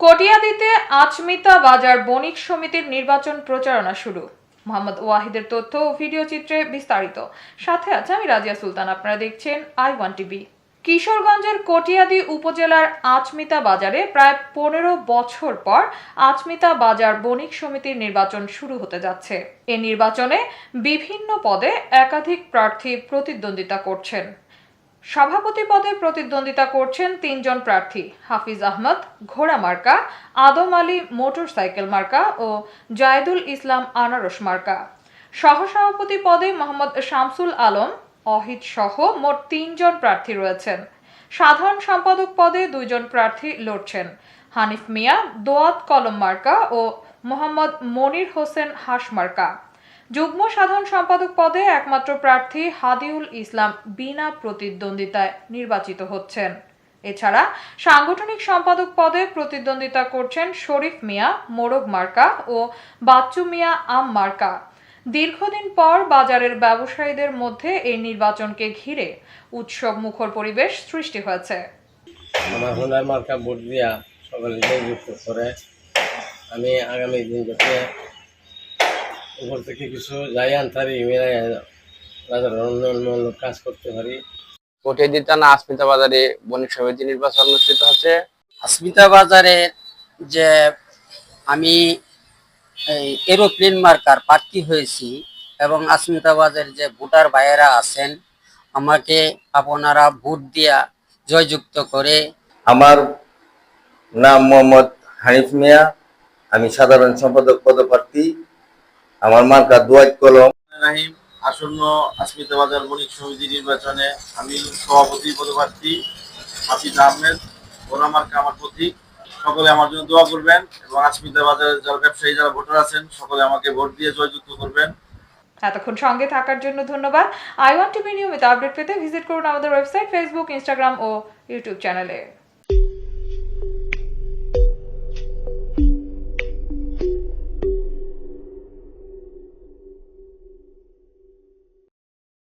কটিয়াদিতে আচমিতা বাজার বণিক সমিতির নির্বাচন প্রচারণা শুরু। মোহাম্মদ ওয়াহিদের তথ্য ও ভিডিও চিত্রে বিস্তারিত। সাথে আছে আমি রাজিয়া সুলতান, আপনারা দেখছেন আই ওয়ান টিভি কিশোরগঞ্জের কটিয়াদি উপজেলার আচমিতা বাজারে প্রায় পনেরো বছর পর আচমিতা বাজার বণিক সমিতির নির্বাচন শুরু হতে যাচ্ছে। এ নির্বাচনে বিভিন্ন পদে একাধিক প্রার্থী প্রতিদ্বন্দ্বিতা করছেন। সভাপতি পদে প্রতিদ্বন্দ্বিতা করছেন তিনজন প্রার্থী, হাফিজ আহমদ, ঘোড়া মার্কা, আদম আলী মোটরসাইকেল মার্কা ও জায়েদুল ইসলাম আনারস মার্কা। সহসভাপতি পদে মোহাম্মদ শামসুল আলম, অহিদ সহ মোট তিনজন প্রার্থী রয়েছেন। সাধারণ সম্পাদক পদে দুইজন প্রার্থী লড়ছেন, হানিফ মিয়া, দোয়াত কলম মার্কা ও মোহাম্মদ মনির হোসেন হাস মার্কা। যুগ্ম সাধারণ সম্পাদক পদে একমাত্র প্রার্থী হাদিউল ইসলাম বিনা প্রতিদ্বন্দ্বিতায় নির্বাচিত হচ্ছেন। এছাড়া সাংগঠনিক সম্পাদক পদে প্রতিদ্বন্দ্বিতা করছেন শরীফ মিয়া, মোরগ মার্কা ও বাচ্চু মিয়া আম মার্কা। দীর্ঘদিন পর বাজারের ব্যবসায়ীদের মধ্যে এই নির্বাচনকে ঘিরে উৎসব মুখর পরিবেশ সৃষ্টি হয়েছে। আমার হুনার মার্কা দিয়া সকলে করে আমি আগামী দিন যাতে উপর থেকে কিছু যাই আনতারি মিলাই বাজারের উন্নয়নমূলক কাজ করতে পারি। থানা আসমিতা বাজারে বণিক সমিতি নির্বাচন অনুষ্ঠিত হচ্ছে। আসমিতা বাজারে যে আমি এই এরোপ্লেন মার্কার প্রার্থী হয়েছি এবং আসমিতা বাজারের যে ভোটার ভাইয়েরা আছেন আমাকে আপনারা ভোট দিয়া জয়যুক্ত করে আমার নাম মোহাম্মদ হানিফ মিয়া আমি সাধারণ সম্পাদক পদপ্রার্থী। আমার মার্কা দুয়াইত কলম। রাহিম আসন্ন আসমিতা বাজার বণিক সমিতি নির্বাচনে আমি সভাপতি পদপ্রার্থী হাফিজ আহমেদ ওরা মার্কা আমার প্রতীক। সকলে আমার জন্য দোয়া করবেন এবং আসমিতা বাজারের যারা ব্যবসায়ী যারা ভোটার আছেন সকলে আমাকে ভোট দিয়ে জয়যুক্ত করবেন। এতক্ষণ সঙ্গে থাকার জন্য ধন্যবাদ। আই ওয়ান টিভি নিয়মিত আপডেট পেতে ভিজিট করুন আমাদের ওয়েবসাইট ফেসবুক ইনস্টাগ্রাম ও ইউটিউব চ্যানেলে।